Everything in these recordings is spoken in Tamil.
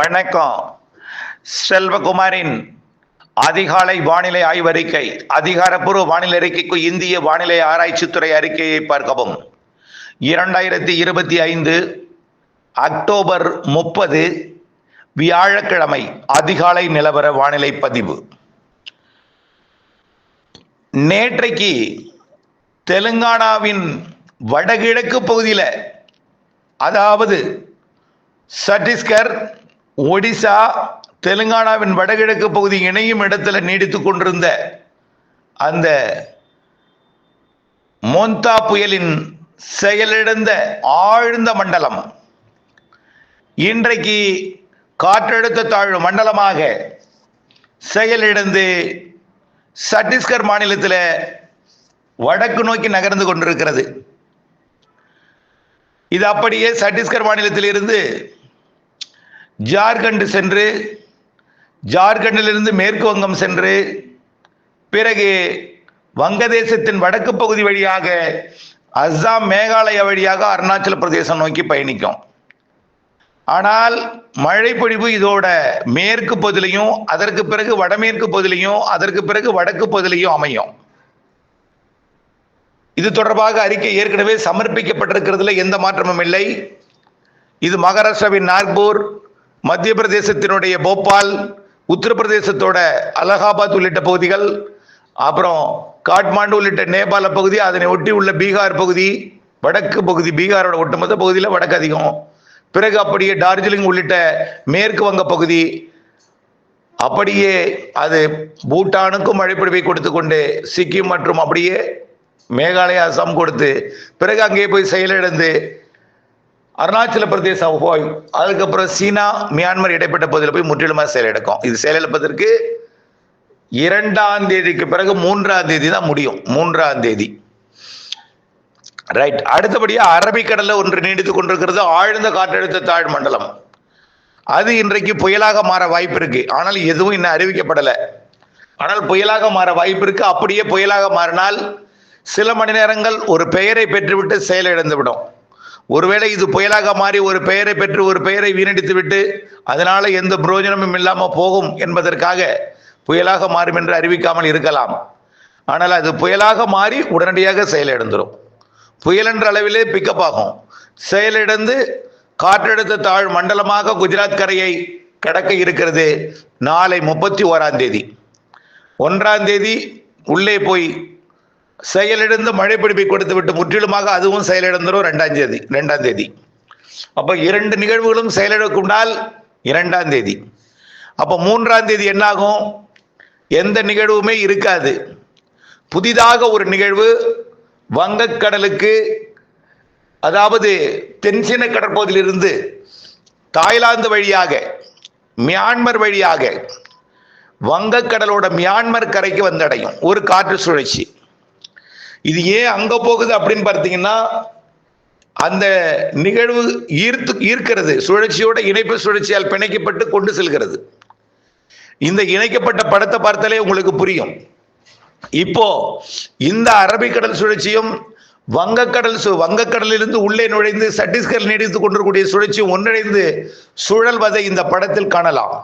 வணக்கம். செல்வகுமாரின் அதிகாலை வானிலை ஆய்வறிக்கை அதிகாரப்பூர்வ வானிலை அறிக்கைக்கு இந்திய வானிலை ஆராய்ச்சித்துறை அறிக்கையை பார்க்கவும். இரண்டாயிரத்தி இருபத்தி ஐந்து அக்டோபர் முப்பது வியாழக்கிழமை அதிகாலை நிலவர வானிலை பதிவு. நேற்றைக்கு தெலுங்கானாவின் வடகிழக்கு பகுதியில் அதாவது சட்டீஸ்கர் ஒடிசா தெலுங்கானாவின் வடகிழக்கு பகுதி இணையும் இடத்துல நீடித்துக் கொண்டிருந்த அந்த மோந்தா புயலின் செயலிழந்த ஆழ்ந்த மண்டலம் இன்றைக்கு காற்றழுத்த தாழ்வு மண்டலமாக செயலிழந்து சத்தீஸ்கர் மாநிலத்தில் வடக்கு நோக்கி நகர்ந்து கொண்டிருக்கிறது. இது அப்படியே சத்தீஸ்கர் மாநிலத்தில் இருந்து ஜார்க்கண்ட் சென்று ஜார்க்கண்டிலிருந்து மேற்கு வங்கம் சென்று பிறகு வங்கதேசத்தின் வடக்கு பகுதி வழியாக அஸ்ஸாம் மேகாலயா வழியாக அருணாச்சல பிரதேசம் நோக்கி பயணிக்கும். ஆனால் மழை பொழிவு இதோட மேற்கு பகுதியிலையும் அதற்கு பிறகு வடமேற்கு பகுதியிலையும் அதற்கு பிறகு வடக்கு பகுதியிலையும் அமையும். இது தொடர்பாக அறிக்கை ஏற்கனவே சமர்ப்பிக்கப்பட்டிருக்கிறதுல எந்த மாற்றமும் இல்லை. இது மகாராஷ்டிராவின் நாக்பூர் மத்திய பிரதேசத்தினுடைய போபால் உத்தரப்பிரதேசத்தோட அலகாபாத் உள்ளிட்ட பகுதிகள் அப்புறம் காட்மாண்டு உள்ளிட்ட நேபாள பகுதி அதனை ஒட்டி உள்ள பீகார் பகுதி வடக்கு பகுதி பீகாரோட ஒட்டுமொத்த பகுதியில் வடக்கு அதிகம். பிறகு அப்படியே டார்ஜிலிங் உள்ளிட்ட மேற்கு வங்க பகுதி அப்படியே அது பூட்டானுக்கும் மழைப்பொழிவை கொடுத்து கொண்டு சிக்கிம் மற்றும் அப்படியே மேகாலயா அசாம் கொடுத்து பிறகு அங்கே போய் செயலிழந்து அருணாச்சல பிரதேசம் போய் அதுக்கப்புறம் சீனா மியான்மர் இடைப்பட்ட பகுதியில் போய் முற்றிலுமாக செயலிழக்கும் இது செயலிழப்பதற்கு இரண்டாம் தேதிக்கு பிறகு மூன்றாம் தேதி தான் முடியும். மூன்றாம் தேதி. ரைட் அடுத்தபடியாக அரபிக்கடலில் ஒன்று நீடித்துக் கொண்டிருக்கிறது ஆழ்ந்த காற்றழுத்த தாழ் மண்டலம். அது இன்றைக்கு புயலாக மாற வாய்ப்பு இருக்கு. ஆனால் எதுவும் இன்னும் அறிவிக்கப்படலை. ஆனால் புயலாக மாற வாய்ப்பு இருக்கு. அப்படியே புயலாக மாறினால் சில மணி நேரங்கள் ஒரு பெயரை பெற்றுவிட்டு செயலிழந்து விடும் ஒருவேளை இது புயலாக மாறி ஒரு பெயரை பெற்று ஒரு பெயரை வீணடித்து விட்டு அதனால எந்த பிரயோஜனமும் இல்லாமல் போகும் என்பதற்காக புயலாக மாறும் என்று அறிவிக்காமல் இருக்கலாம். ஆனால் அது புயலாக மாறி உடனடியாக செயலிழந்துடும் புயல் என்ற அளவிலே பிக்கப் ஆகும். செயலிழந்து காற்றழுத்த தாழ் மண்டலமாக குஜராத் கரையை கடக்க இருக்கிறது நாளை முப்பத்தி ஓராம் தேதி. ஒன்றாம் தேதி உள்ளே போய் செயலிழந்து மழை பிடிப்பை கொடுத்து விட்டு முற்றிலுமாக அதுவும் செயலிழந்துடும் ரெண்டாம் தேதி ரெண்டாம் தேதி. அப்போ இரண்டு நிகழ்வுகளும் செயலிழக்குண்டால் இரண்டாம் தேதி. அப்போ மூன்றாம் தேதி என்னாகும்? எந்த நிகழ்வுமே இருக்காது. புதிதாக ஒரு நிகழ்வு வங்கக்கடலுக்கு அதாவது தென்சீன கடற்பகுதியிலிருந்து தாய்லாந்து வழியாக மியான்மர் வழியாக வங்கக்கடலோட மியான்மர் கரைக்கு வந்தடையும். ஒரு காற்று சுழற்சி. இது ஏன் அங்க போகுது அப்படின்னு பார்த்தீங்கன்னா அந்த நிகழ்வு ஈர்த்து ஈர்க்கிறது சுழற்சியோட இணைப்பு சுழற்சியால் பிணைக்கப்பட்டு கொண்டு செல்கிறது. இந்த இணைக்கப்பட்ட படத்தை பார்த்தாலே உங்களுக்கு புரியும். இப்போ இந்த அரபிக்கடல் சுழற்சியும் வங்கக்கடல் சு வங்கக்கடலிலிருந்து உள்ளே நுழைந்து சத்தீஸ்கர் நீடித்துக் கொண்டிருக்கூடிய சுழற்சியும் ஒன்றிணைந்து சுழல்வதை இந்த படத்தில் காணலாம்.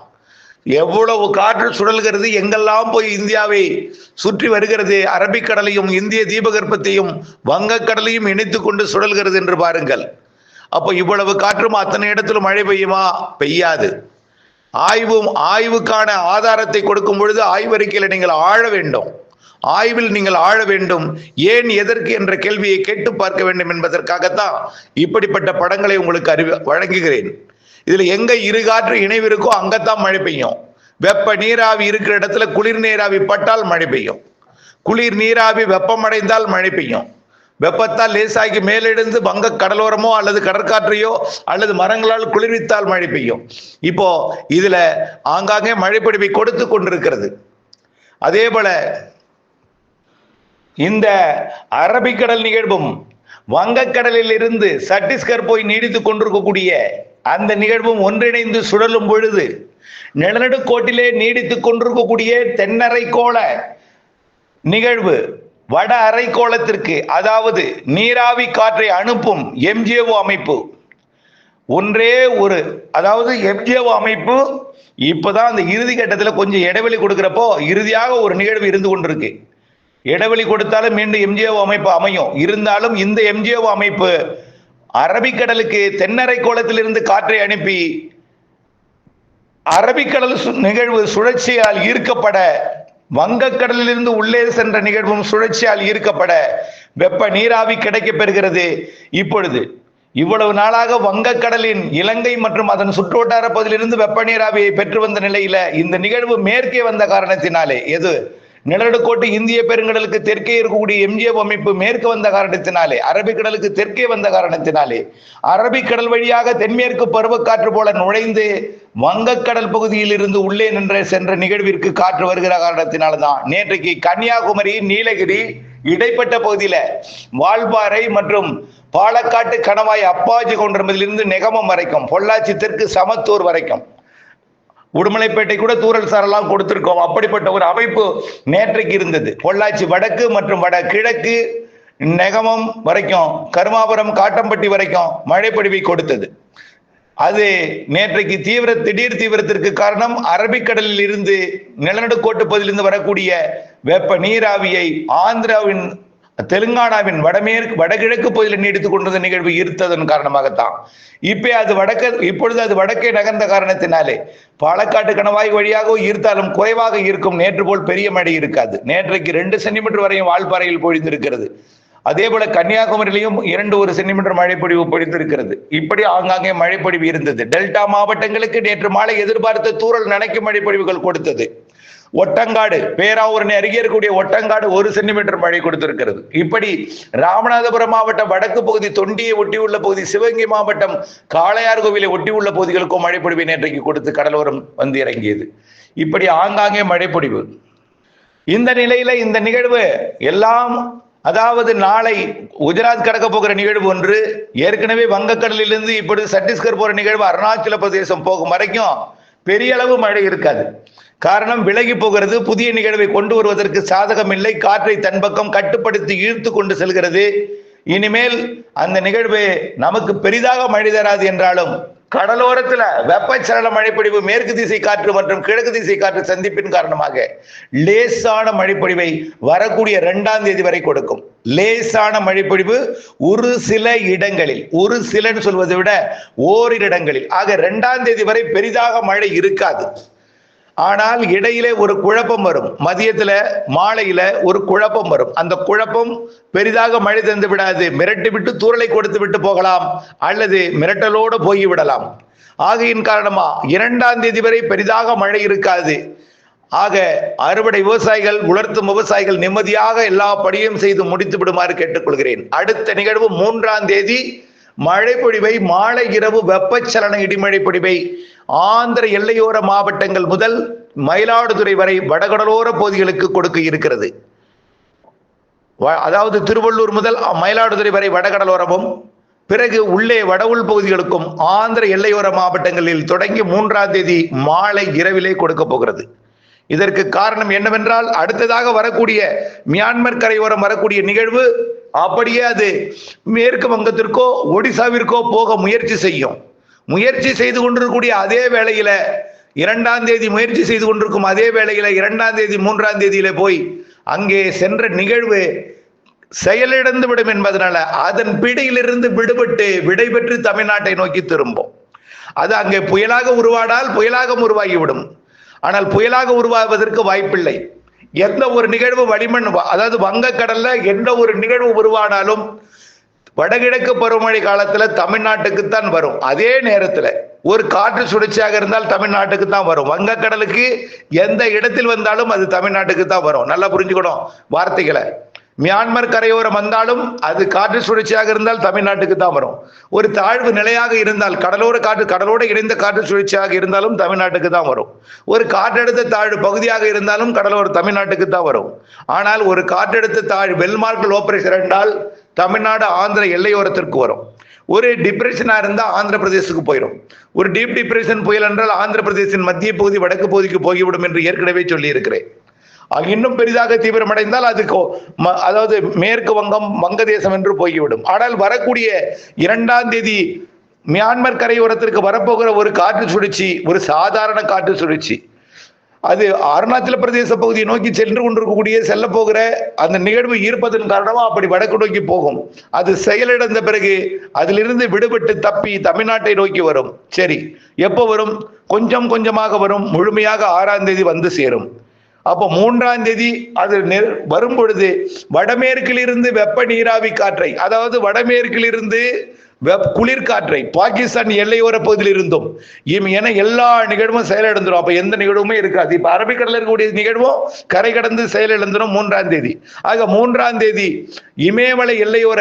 எவ்வளவு காற்று சுழல்கிறது எங்கெல்லாம் போய் இந்தியாவை சுற்றி வருகிறது அரபிக்கடலையும் இந்திய தீபகற்பத்தையும் வங்கக்கடலையும் இணைத்து கொண்டு சுழல்கிறது என்று பாருங்கள். அப்போ இவ்வளவு காற்றும்? அத்தனை இடத்திலும் மழை பெய்யுமா? பெய்யாது. ஆய்வும் ஆய்வுக்கான ஆதாரத்தை கொடுக்கும் பொழுது ஆய்வறிக்கையில் நீங்கள் ஆழ வேண்டும். ஆய்வில் நீங்கள் ஆழ வேண்டும். ஏன் எதற்கு என்ற கேள்வியை கேட்டு பார்க்க வேண்டும் என்பதற்காகத்தான் இப்படிப்பட்ட படங்களை உங்களுக்கு அறிவி வழங்குகிறேன். இதுல எங்க இருகாற்று இணைவு இருக்கோ அங்கத்தான் மழை பெய்யும். வெப்ப நீராவி இருக்கிற இடத்துல குளிர் நீராவி பட்டால் மழை பெய்யும். குளிர் நீராவி வெப்பமடைந்தால் மழை பெய்யும். வெப்பத்தால் லேசாகி மேலெழுந்து வங்க கடலோரமோ அல்லது கடற்காற்றையோ அல்லது மரங்களால் குளிர்வித்தால் மழை பெய்யும். இப்போ இதுல ஆங்காங்கே மழைப்பிடிப்பை கொடுத்து கொண்டிருக்கிறது. அதே போல இந்த அரபிக்கடல் நிகழ்வும் வங்கக்கடலில் இருந்து சத்தீஸ்கர் போய் நீடித்துக் கொண்டிருக்கக்கூடிய அந்த நிகழ்வும் ஒன்றிணைந்து சுழலும் பொழுது நிலநடுக்கோட்டிலே நீடித்துக் கொண்டிருக்கக்கூடிய தென்னரைக்கோள நிகழ்வு வட அரைக்கோளத்திற்கு அதாவது நீராவி காற்றை அனுப்பும் எம்ஜிஓ அமைப்பு. ஒன்றே ஒரு அதாவது எம்ஜிஓ அமைப்பு இப்போதான் அந்த இறுதி கட்டத்தில் கொஞ்சம் இடைவெளி கொடுக்குறப்போ இறுதியாக ஒரு நிகழ்வு இருந்து கொண்டிருக்கு. இடைவெளி கொடுத்தாலும் மீண்டும் எம்ஜிஓ அமைப்பு அமையும். இருந்தாலும் இந்த எம்ஜிஓ அமைப்பு அரபிக்கடலுக்கு தென்னரை கோலத்திலிருந்து காற்றை அனுப்பி அரபிக்கடல் சு- நிகழ்வு சுழற்சியால் ஈர்க்கப்பட வங்கக்கடலிலிருந்து உள்ளே சென்ற நிகழ்வும் சுழற்சியால் ஈர்க்கப்பட வெப்ப நீராவி கிடைக்கப் பெறுகிறது. இப்பொழுது இவ்வளவு நாளாக வங்கக்கடலின் இலங்கை மற்றும் அதன் சுற்றுவட்டார பகுதியிலிருந்து வெப்ப நீராவியை பெற்று வந்த நிலையில இந்த நிகழ்வு மேற்கே வந்த காரணத்தினாலே எது? நிலநடுக்கோட்டு இந்திய பெருங்கடலுக்கு தெற்கே இருக்கக்கூடிய எம்ஜிஎஃப் அமைப்பு மேற்கு வந்த காரணத்தினாலே அரபிக்கடலுக்கு தெற்கே வந்த காரணத்தினாலே அரபிக்கடல் வழியாக தென்மேற்கு பருவக்காற்று போல நுழைந்து வங்கக்கடல் பகுதியில் இருந்து உள்ளே நின்ற சென்ற நிகழ்விற்கு காற்று வருகிற காரணத்தினால்தான் நேற்றைக்கு கன்னியாகுமரி நீலகிரி இடைப்பட்ட பகுதியில வால்பாறை மற்றும் பாலக்காட்டு கணவாய் அப்பாஜி கொண்டிருப்பதிலிருந்து நெகமம் வரைக்கும் பொள்ளாச்சி தெற்கு சமத்தூர் வரைக்கும் உடுமலைப்பேட்டை கூட தூரல் சாரெல்லாம் கொடுத்திருக்கோம். அப்படிப்பட்ட ஒரு அமைப்பு நேற்றைக்கு இருந்தது. பொள்ளாச்சி வடக்கு மற்றும் வட கிழக்கு நெகமம் வரைக்கும் கருமாபுரம் காட்டம்பட்டி வரைக்கும் மழைப்பொழிவை கொடுத்தது. அது நேற்றைக்கு தீவிர திடீர் தீவிரத்திற்கு காரணம் அரபிக்கடலில் இருந்து நிலநடுக்கோட்டு பகுதியிலிருந்து வரக்கூடிய வெப்ப நீராவியை ஆந்திராவின் தெலுங்கானாவின் வடமேற்கு வடகிழக்கு பகுதியில் நீடித்துக் கொண்டிருந்த நிகழ்வு ஈர்த்ததன் காரணமாகத்தான். இப்போ அது வடக்கு இப்பொழுது அது வடக்கே நகர்ந்த காரணத்தினாலே. பாலக்காட்டு கணவாய் வழியாக ஈர்த்தாலும் குறைவாக இருக்கும். நேற்று போல் பெரிய மழை இருக்காது. நேற்றைக்கு ரெண்டு சென்டிமீட்டர் வரையும் வால்பாறையில் பொழிந்திருக்கிறது. அதே போல கன்னியாகுமரியிலையும் இரண்டு ஒரு சென்டிமீட்டர் மழைப்பொழிவு பொழிந்திருக்கிறது. இப்படி ஆங்காங்கே மழைப்பொழிவு இருந்தது. டெல்டா மாவட்டங்களுக்கு நேற்று மாலை எதிர்பார்த்த தூரல் நனைக்கும் மழைப்பொழிவுகள் கொடுத்தது. ஒட்டங்காடு பேராவூரணி அருகே இருக்கக்கூடிய ஒட்டங்காடு ஒரு சென்டிமீட்டர் மழை கொடுத்திருக்கிறது. இப்படி ராமநாதபுரம் மாவட்டம் வடக்கு பகுதி தொண்டியை ஒட்டியுள்ள பகுதி சிவகங்கை மாவட்டம் காளையார் கோவிலை ஒட்டியுள்ள பகுதிகளுக்கும் மழைப்பொழிவை நேற்றைக்கு கொடுத்து கடலோரம் வந்து இறங்கியது. இப்படி ஆங்காங்கே மழைப்பொழிவு இந்த நிலையில இந்த நிகழ்வு எல்லாம் அதாவது நாளை குஜராத் கடக்க போகிற நிகழ்வு ஒன்று ஏற்கனவே வங்கக்கடலிலிருந்து இப்பொழுது சத்தீஸ்கர் போற நிகழ்வு அருணாச்சல பிரதேசம் போகும் வரைக்கும் பெரிய அளவு மழை இருக்காது. காரணம் விலகி போகிறது புதிய நிகழ்வை கொண்டு வருவதற்கு சாதகம் இல்லை காற்றை தன் பக்கம் கட்டுப்படுத்தி இழுத்து கொண்டு செல்கிறது. இனிமேல் அந்த நிகழ்வு நமக்கு பெரிதாக மழை தராது என்றாலும் கடலோரத்துல வெப்பச்சலன மழைப்பொழிவு மேற்கு திசை காற்று மற்றும் கிழக்கு திசை காற்று சந்திப்பின் காரணமாக லேசான மழைப்பொழிவை வரக்கூடிய இரண்டாம் தேதி வரை கொடுக்கும். லேசான மழைப்பொழிவு ஒரு சில இடங்களில் ஒரு சிலன்னு சொல்வதை விட ஓரிரு இடங்களில். ஆக இரண்டாம் தேதி வரை பெரிதாக மழை இருக்காது. ஆனால் இடையிலே ஒரு குழப்பம் வரும். மதியத்துல மாலையில ஒரு குழப்பம் வரும். அந்த குழப்பம் பெரிதாக மழை தந்து விடாது. மிரட்டி விட்டு தூரலை கொடுத்து விட்டு போகலாம். அல்லது மிரட்டலோடு போய் விடலாம். ஆகையின் காரணமா இரண்டாம் தேதி வரை பெரிதாக மழை இருக்காது. ஆக அறுவடை விவசாயிகள் உலர்த்தும் விவசாயிகள் நிம்மதியாக எல்லா படியும் செய்து முடித்து விடுமாறு கேட்டுக்கொள்கிறேன். அடுத்த நிகழ்வு மூன்றாம் தேதி மழை பொழிவை மாலை இரவு வெப்பச்சலன இடிமழை பொழிவை ஆந்திர எல்லையோர மாவட்டங்கள் முதல் மயிலாடுதுறை வரை வடகடலோர பகுதிகளுக்கு கொடுக்க இருக்கிறது. வ- அதாவது திருவள்ளூர் முதல் மயிலாடுதுறை வரை வடகடலோரமும் பிறகு உள்ளே வட உள் பகுதிகளுக்கும் ஆந்திர எல்லையோர மாவட்டங்களில் தொடங்கி மூன்றாம் தேதி மாலை இரவிலே கொடுக்க போகிறது. இதற்கு காரணம் என்னவென்றால் அடுத்ததாக வரக்கூடிய மியான்மர் கரையோரம் வரக்கூடிய நிகழ்வு அப்படியே அது மேற்கு வங்கத்திற்கோ ஒடிசாவிற்கோ போக முயற்சி செய்யும். முயற்சி செய்து கொண்டிருக்கக்கூடிய அதே வேளையில இரண்டாம் தேதி முயற்சி செய்து கொண்டிருக்கும் அதே வேளையில இரண்டாம் தேதி மூன்றாம் தேதியில போய் அங்கே சென்ற நிகழ்வு செயலிழந்து விடும் என்பதனால அதன் பிடியிலிருந்து விடுபட்டு விடைபெற்று தமிழ்நாட்டை நோக்கி திரும்பும். அது அங்கே புயலாக உருவாடால் புயலாக உருவாகிவிடும். ஆனால் புயலாக உருவாவதற்கு வாய்ப்பில்லை. எந்த ஒரு நிகழ்வு வளிமண் அதாவது வங்கக்கடல்ல எந்த ஒரு நிகழ்வு உருவானாலும் வடகிழக்கு பருவமழை காலத்துல தமிழ்நாட்டுக்குத்தான் வரும். அதே நேரத்துல ஒரு காற்று சுழற்சியாக இருந்தால் தமிழ்நாட்டுக்கு தான் வரும். வங்கக்கடலுக்கு எந்த இடத்தில் வந்தாலும் அது தமிழ்நாட்டுக்கு தான் வரும். நல்லா புரிஞ்சுக்கணும் வார்த்தைகளை. மியான்மர் கரையோரம் வந்தாலும் அது காற்று சுழற்சியாக இருந்தால் தமிழ்நாட்டுக்கு தான் வரும். ஒரு தாழ்வு நிலையாக இருந்தால் கடலோர காற்று கடலோடு இணைந்த காற்று சுழற்சியாக இருந்தாலும் தமிழ்நாட்டுக்கு தான் வரும். ஒரு காற்றழுத்த தாழ்வு பகுதியாக இருந்தாலும் கடலோர தமிழ்நாட்டுக்கு தான் வரும். ஆனால் ஒரு காற்றழுத்த தாழ்வு வெல்மார்க் லோ பிரஷர் என்றால் தமிழ்நாடு ஆந்திர எல்லையோரத்திற்கு வரும். ஒரு டிப்ரெஷனாக இருந்தால் ஆந்திர பிரதேசத்துக்கு போயிடும் ஒரு டீப் டிப்ரெஷன் புயல் என்றால் ஆந்திர பிரதேசின் மத்திய பகுதி வடக்கு பகுதிக்கு போய்விடும் என்று ஏற்கனவே சொல்லியிருக்கிறேன். இன்னும் பெரிதாக தீவிரமடைந்தால் அது கோ- ம- அதாவது மேற்கு வங்கம் வங்கதேசம் என்று போய்விடும். ஆனால் வரக்கூடிய இரண்டாம் தேதி மியான்மர் கரையோரத்திற்கு வரப்போகிற ஒரு காற்று சுழற்சி ஒரு சாதாரண காற்று சுழற்சி. அது அருணாச்சல பிரதேச பகுதியை நோக்கி சென்று கொண்டிருக்கக்கூடிய செல்ல போகிற அந்த நிகழ்வு ஈர்ப்பதன் காரணமா அப்படி வடக்கு நோக்கி போகும். அது செயலிழந்த பிறகு அதிலிருந்து விடுபட்டு தப்பி தமிழ்நாட்டை நோக்கி வரும். சரி எப்போ வரும்? கொஞ்சம் கொஞ்சமாக வரும். முழுமையாக ஆறாம் தேதி வந்து சேரும். அப்போ மூன்றாம் தேதி அது நெ- வரும் பொழுது வடமேற்கிலிருந்து வெப்ப நீராவி காற்றை அதாவது வடமேற்கிலிருந்து வெப் குளிர்காற்றை பாகிஸ்தான் எல்லையோர பகுதியில் இருந்தும் இம் என எல்லா நிகழ்வும் செயலிழந்துடும் அப்ப எந்த நிகழ்வுமே இருக்காது. இப்ப அரபிக்கடலில் இருக்கக்கூடிய நிகழ்வும் கரை கடந்து செயலிழந்துடும் மூன்றாம் தேதி. ஆக மூன்றாம் தேதி இமயமலை எல்லையோர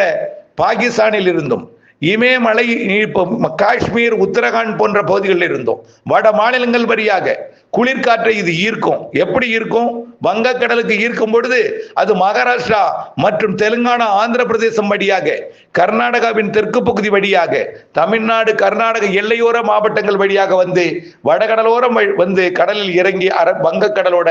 பாகிஸ்தானில் இருந்தும் இமயமலை இப்போ காஷ்மீர் உத்தரகாண்ட் போன்ற பகுதிகளில் இருந்தோம் வட மாநிலங்கள் வழியாக குளிர்காற்றை இது ஈர்க்கும். எப்படி ஈர்க்கும்? வங்கக்கடலுக்கு ஈர்க்கும் பொழுது அது மகாராஷ்டிரா மற்றும் தெலுங்கானா ஆந்திர பிரதேசம் வழியாக கர்நாடகாவின் தெற்கு பகுதி வழியாக தமிழ்நாடு கர்நாடக எல்லையோர மாவட்டங்கள் வழியாக வந்து வடகடலோரம் வழி- வந்து கடலில் இறங்கி அர வங்கக்கடலோட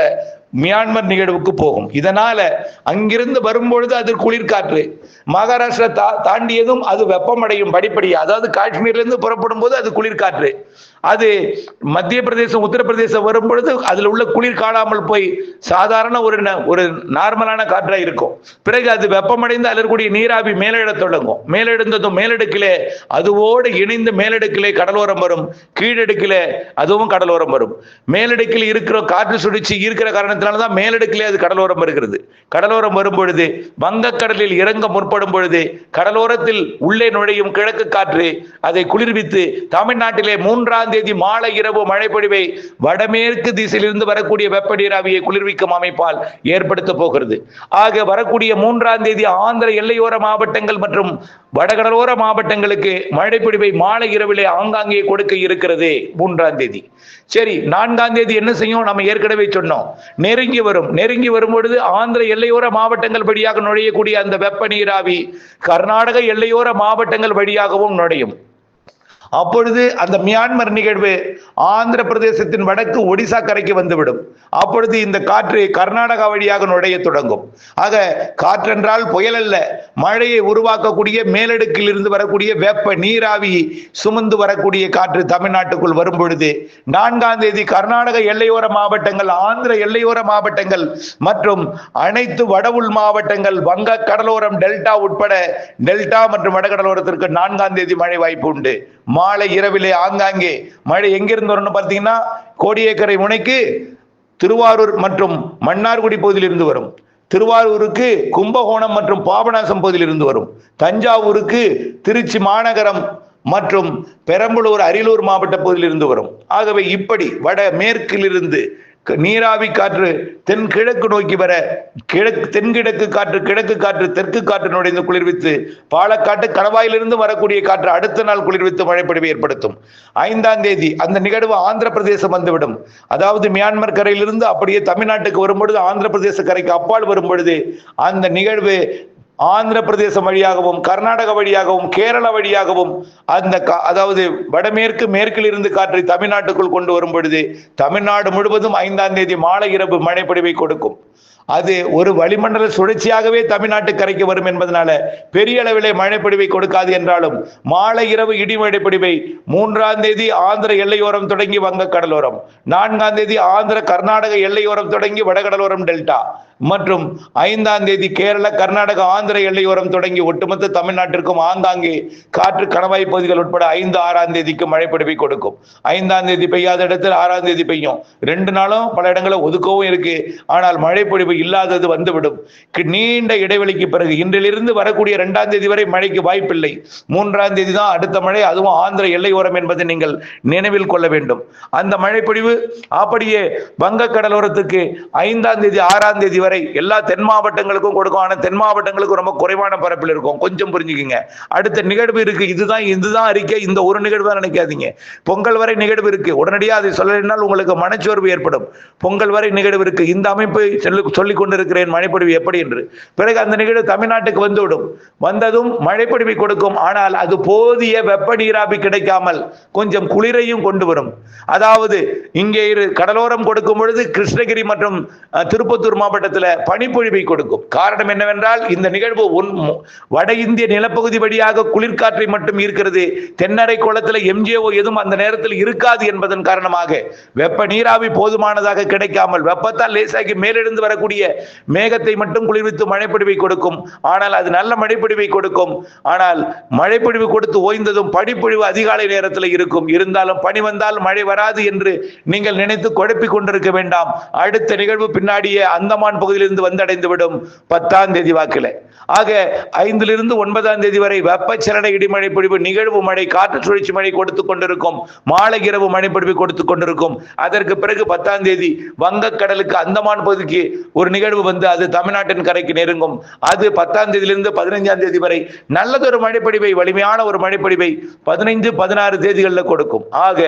மியான்மர் நிகழ்வுக்கு போகும். இதனால அங்கிருந்து வரும்பொழுது அது குளிர்காற்று. மகாராஷ்டிரா தா தாண்டியதும் அது வெப்பமடையும் படிப்படியாக அதாவது காஷ்மீர்லேருந்து புறப்படும் போது அது குளிர்காற்று. அது மத்திய பிரதேசம் உத்தரப்பிரதேசம் வரும் பொழுது அதுல உள்ள குளிர் காணாமல் போய் சாதாரண ஒரு ஒரு நார்மலான காற்றா இருக்கும். பிறகு அது வெப்பமடைந்து அதில் நீராவி மேலிடத் தொடங்கும். மேலெடுந்ததும் மேலடுக்கிலே அதுவோடு இணைந்து மேலடுக்கிலே கடலோரம் வரும். கீழடுக்கிலே அதுவும் கடலோரம் வரும். மேலடுக்கில் இருக்கிற காற்று சுழற்சி இருக்கிற காரணத்தினால தான் மேலடுக்கிலே அது கடலோரம் வருகிறது. கடலோரம் வரும் பொழுது வங்கக்கடலில் இறங்க முற்படும் பொழுது கடலோரத்தில் உள்ளே நுழையும் கிழக்கு காற்று அதை குளிர்வித்து தமிழ்நாட்டிலே மூன்றாம் தேதி மாலை இரவு மழை பொழிவை வடமே மேற்கு திசையிலிருந்து வரக்கூடிய வெப்ப நீராவியை குளிர்விக்கும் அமைப்பால் ஏற்படுத்த போகிறது. ஆக வரக்கூடிய மூன்றாம் தேதி ஆந்திர எல்லையோர மாவட்டங்கள் மற்றும் வடகடலோர மாவட்டங்களுக்கு மழை பொழிவை மாலை இரவிலே ஆங்காங்கே கொடுக்க இருக்கிறது மூன்றாம் தேதி. சரி நான்காம் தேதி என்ன செய்யும்? நம்ம ஏற்கனவே சொன்னோம். நெருங்கி வரும். நெருங்கி வரும் பொழுது ஆந்திர எல்லையோர மாவட்டங்கள் வழியாக நுழையக்கூடிய அந்த வெப்ப நீராவி கர்நாடக எல்லையோர மாவட்டங்கள் வழியாகவும் நுழையும். அப்பொழுது அந்த மியான்மர் நிகழ்வு ஆந்திர பிரதேசத்தின் வடக்கு ஒடிசா கரைக்கு வந்துவிடும். அப்பொழுது இந்த காற்று கர்நாடகா வழியாக நுழைய தொடங்கும். ஆக காற்றென்றால் புயல் அல்ல மழையை உருவாக்கக்கூடிய மேலடுக்கில் இருந்து வரக்கூடிய வெப்ப நீராவி சுமந்து வரக்கூடிய காற்று தமிழ்நாட்டுக்குள் வரும் பொழுது நான்காம் தேதி கர்நாடக எல்லையோர மாவட்டங்கள் ஆந்திர எல்லையோர மாவட்டங்கள் மற்றும் அனைத்து வடவுள் மாவட்டங்கள் வங்க கடலோரம் டெல்டா உட்பட டெல்டா மற்றும் வடகடலோரத்திற்கு நான்காம் தேதி மழை வாய்ப்பு உண்டு. மாலை இரவிலே ஆங்காங்கே. மழை எங்கிருந்து வரும்னு பார்த்தீங்கன்னா கோடியக்கரை முனைக்கு திருவாரூர் மற்றும் மன்னார்குடி பகுதியிலிருந்து வரும். திருவாரூருக்கு கும்பகோணம் மற்றும் பாபநாசம் பகுதியில் இருந்து வரும். தஞ்சாவூருக்கு திருச்சி மாநகரம் மற்றும் பெரம்பலூர் அரியலூர் மாவட்ட பகுதியிலிருந்து வரும். ஆகவே இப்படி வட மேற்கிலிருந்து நீராவி காற்று தென்கிழக்கு நோக்கி வர கிழக்கு தென்கிழக்கு காற்று கிழக்கு காற்று தெற்கு காற்று நுழைந்து குளிர்வித்து பாலக்காட்டு கணவாயிலிருந்து வரக்கூடிய காற்று அடுத்த நாள் குளிர்வித்து மழைப்பொழிவை ஏற்படுத்தும். ஐந்தாம் தேதி அந்த நிகழ்வு ஆந்திர பிரதேசம் வந்துவிடும். அதாவது மியான்மர் கரையிலிருந்து அப்படியே தமிழ்நாட்டுக்கு வரும்பொழுது ஆந்திர பிரதேச கரைக்கு அப்பால் வரும்பொழுது அந்த நிகழ்வு ஆந்திர பிரதேசம் வழியாகவும் கர்நாடக வழியாகவும் கேரள வழியாகவும் அந்த கா- அதாவது வடமேற்கு மேற்கில் இருந்து காற்றை தமிழ்நாட்டுக்குள் கொண்டு வரும் பொழுது தமிழ்நாடு முழுவதும் ஐந்தாம் தேதி மாலை இரவு மழைப்பொழிவை கொடுக்கும். அது ஒரு வளிமண்டல சுழற்சியாகவே தமிழ்நாட்டு கரைக்கு வரும் என்பதனால பெரிய அளவிலே மழைப்பொழிவை கொடுக்காது என்றாலும் மாலை இரவு இடி மழைப்பொழிவை மூன்றாம் தேதி ஆந்திர எல்லையோரம் தொடங்கி வங்க கடலோரம் நான்காம் தேதி ஆந்திர கர்நாடக எல்லையோரம் தொடங்கி வடகடலோரம் டெல்டா மற்றும் ஐந்தாம் தேதி கேரள கர்நாடக ஆந்திர எல்லையோரம் தொடங்கி ஒட்டுமொத்த தமிழ்நாட்டிற்கும் ஆங்காங்கே காற்று கணவாய் பகுதிகள் உட்பட ஐந்து ஆறாம் தேதிக்கு மழை பிடிப்பை கொடுக்கும். ஐந்தாம் தேதி பெய்யாத இடத்தில் ஆறாம் தேதி பெய்யும். ரெண்டு நாளும் பல இடங்களில் ஒதுக்கவும் இருக்கு. ஆனால் மழை பொழிவு இல்லாதது வந்துவிடும். நீண்ட இடைவெளிக்கு பிறகு இன்றிலிருந்து வரக்கூடிய இரண்டாம் தேதி வரை மழைக்கு வாய்ப்பில்லை. மூன்றாம் தேதி தான் அடுத்த மழை. அதுவும் ஆந்திர எல்லையோரம் என்பதை நீங்கள் நினைவில் கொள்ள வேண்டும். அந்த மழை பொழிவு அப்படியே வங்க கடலோரத்துக்கு ஐந்தாம் தேதி ஆறாம் தேதி வரை எல்லா தென் மாவட்டங்களுக்கும் கொடுக்கும். ஆனால் தென் மாவட்டங்களுக்கு ரொம்ப குறைவான பரப்பில் இருக்கும். கொஞ்சம் புரிஞ்சுக்கிங்க. அடுத்த நிகழ்வு இருக்கு. இதுதான் இதுதான் அறிக்கை. இந்த ஒரு நிகழ்வு தான் நினைக்காதீங்க. பொங்கல் வரை நிகழ்வு இருக்கு. உடனடியாக அதை சொல்லலைனால் உங்களுக்கு மனச்சோர்வு ஏற்படும். பொங்கல் வரை நிகழ்வு இருக்கு. இந்த அமைப்பை சொல்லி சொல்லிக் கொண்டிருக்கிறேன் மழைப்பொழிவு எப்படி என்று. பிறகு அந்த நிகழ்வு தமிழ்நாட்டுக்கு வந்துவிடும். வந்ததும் மழைப்பொழிவை கொடுக்கும். ஆனால் அது போதிய வெப்ப நீராவி கிடைக்காமல் கொஞ்சம் குளிரையும் கொண்டு வரும். அதாவது இங்கே இரு கடலோரம் கொடுக்கும் பொழுது கிருஷ்ணகிரி மற்றும் திருப்பத்தூர் மாவட்டத்தில் காலத்துல பனிப்பொழிவை கொடுக்கும். காரணம் என்னவென்றால் இந்த நிகழ்வு வட இந்திய நிலப்பகுதி வழியாக குளிர்காற்றை மட்டும் ஈர்க்கிறது. தென்னரை குளத்தில் எம்ஜிஓ எதுவும் அந்த நேரத்தில் இருக்காது என்பதன் காரணமாக. வெப்ப நீராவி போதுமானதாக கிடைக்காமல் வெப்பத்தால் லேசாகி மேலெழுந்து வரக்கூடிய மேகத்தை மட்டும் குளிர்வித்து மழைப்பொழிவை கொடுக்கும். ஆனால் அது நல்ல மழைப்பொழிவை கொடுக்கும். ஆனால் மழைப்பொழிவு கொடுத்து ஓய்ந்ததும் பனிப்பொழிவு அதிகாலை நேரத்தில் இருக்கும். இருந்தாலும் பனி வந்தால் மழை வராது என்று நீங்கள் நினைத்து குழப்பிக் கொண்டிருக்க வேண்டாம். அடுத்த நிகழ்வு பின்னாடியே அந்தமான் பகுதியிலிருந்து வந்தடைந்து விடும் பத்தாம் தேதி வாக்கில். ஆக ஐந்திலிருந்து ஒன்பதாம் தேதி வரை வெப்பச்சலன இடிமழை பொழிவு நிகழ்வு மழை காற்று சுழற்சி மழை கொடுத்து கொண்டிருக்கும். மாலை இரவு மழை பொழிவு கொடுத்து கொண்டிருக்கும். அதற்கு பிறகு பத்தாம் தேதி வங்கக்கடலுக்கு அந்தமான் பகுதிக்கு ஒரு நிகழ்வு வந்து அது தமிழ்நாட்டின் கரைக்கு நெருங்கும். அது பத்தாம் தேதியிலிருந்து பதினைஞ்சாம் தேதி வரை நல்லதொரு மழைப்பொழிவை வலிமையான ஒரு மழைப்பொழிவை பதினைந்து பதினாறு தேதிகளில் கொடுக்கும். ஆக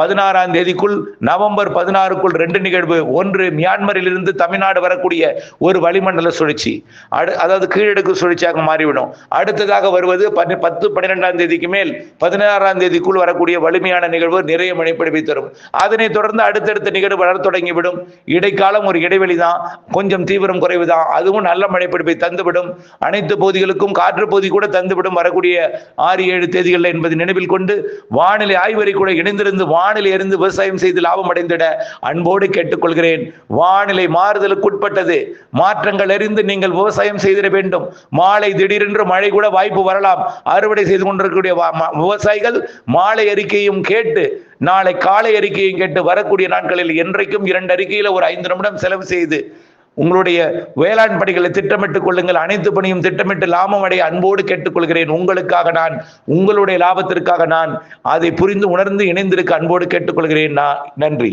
பதினாறாம் தேதிக்குள் நவம்பர் பதினாறுக்குள் ரெண்டு நிகழ்வு. ஒன்று மியான்மரிலிருந்து தமிழ்நாடு வரக்கூடிய ஒரு வளிமண்டல சுழற்சி. அடு- அதாவது கீழடுக்கு சுழற்சியாக மாறிவிடும். அடுத்ததாக வருவது பத்து பன்னிரெண்டாம் தேதிக்கு மேல் பதினாறாம் தேதிக்குள் வரக்கூடிய வலிமையான நிகழ்வு நிறைய மழைப்பொழிவை தரும். அதனைத் தொடர்ந்து அடுத்தடுத்த நிகழ்வு வளர தொடங்கிவிடும். இடைக்காலம் ஒரு இடைவெளி தான். கொஞ்சம் தீவிரம் குறைவு தான். அதுவும் நல்ல மழைப்பொழிவை தந்துவிடும். அனைத்து பகுதிகளுக்கும் காற்று பகுதி கூட தந்துவிடும். வரக்கூடிய ஆறு ஏழு தேதிகளில் என்பதை நினைவில் கொண்டு வானிலை ஆய்வறை கூட இணைந்திருந்து வானிலை அறிந்து விவசாயம் செய்து லாபம் அடைந்திட அன்போடு கேட்டுக்கொள்கிறேன். வானிலை மாறுதலுக்குட்பட்டது. மாற்றங்கள் அறிந்து நீங்கள் விவசாயம் செய்திட வேண்டும். மாலை திடீரென்று மழை கூட வாய்ப்பு வரலாம். அறுவடை செய்து கொண்டிருக்கக்கூடிய விவசாயிகள் மாலை அறிக்கையும் கேட்டு நாளை காலை அறிக்கையும் கேட்டு வரக்கூடிய நாட்களில் என்றைக்கும் இரண்டு அறிக்கையில் ஒரு ஐந்து நிமிடம் செலவு செய்து உங்களுடைய வேளாண் பணிகளை திட்டமிட்டுக் கொள்ளுங்கள். அனைத்து பணியும் திட்டமிட்டு லாபம் அடைய அன்போடு கேட்டுக்கொள்கிறேன். உங்களுக்காக நான் உங்களுடைய லாபத்திற்காக நான் அதை புரிந்து உணர்ந்து இணைந்திருக்க அன்போடு கேட்டுக்கொள்கிறேன். நான் நன்றி.